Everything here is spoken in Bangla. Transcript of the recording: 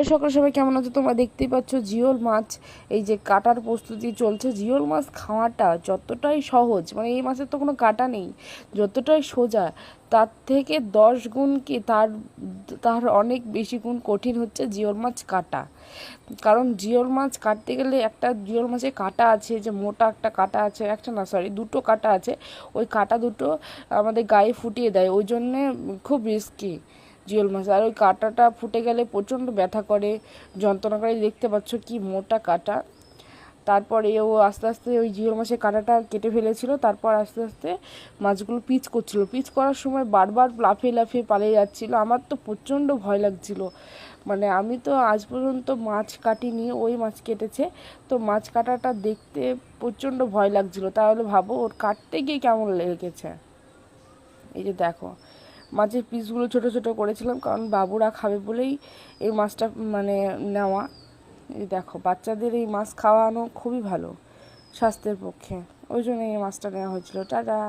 এই সকাল সবাই কেমন আছো? তোমরা দেখতেই পাচ্ছ জিওল মাছ, এই যে কাটার প্রস্তুতি চলছে। জিওল মাছ খাওয়াটা যতটাই সহজ মানে এই মাছের তো কোনো কাটা নেই, যতটাই সোজা, তার থেকে দশ গুণ কি তার তার অনেক বেশি গুণ কঠিন হচ্ছে জিওল মাছ কাটা। কারণ জিওল মাছ কাটতে গেলে একটা জিওল মাছে কাটা আছে, যে মোটা একটা কাটা আছে, একটা না সরি দুটো কাটা আছে, ওই কাটা দুটো আমাদের গায়ে ফুটিয়ে দেয়, ওই জন্যে খুব রিস্কি জিওল মাছ। আর ওই কাঁটাটা ফুটে গেলে প্রচণ্ড ব্যথা করে। যন্ত্রণা করে দেখতে পাচ্ছ কি মোটা কাঁটা। তারপরে ও আস্তে আস্তে ওই জিওল মাছের কাঁটাটা কেটে ফেলেছিল। তারপর আস্তে আস্তে মাছগুলো পিচ করছিল। পিচ করার সময় বারবার লাফিয়ে লাফিয়ে পালিয়ে যাচ্ছিল। আমার তো প্রচণ্ড ভয় লাগছিল। মানে আমি তো আজ পর্যন্ত মাছ কাটিনি, ওই মাছ কেটেছে। তো মাছ কাটাটা দেখতে প্রচণ্ড ভয় লাগছিল। তাহলে ভাবো ওর কাটতে গিয়ে কেমন লেগেছে? এই যে দেখো মাছের পিসগুলো ছোট ছোট করেছিলাম, কারণ বাবুরা খাবে বলেই এই মাছটা মানে নেওয়া। দেখো, বাচ্চাদের এই মাছ খাওয়ানো খুবই ভালো, স্বাস্থ্যের পক্ষে। ওই জন্য এই মাছটা নেওয়া হয়েছিল। টাটা!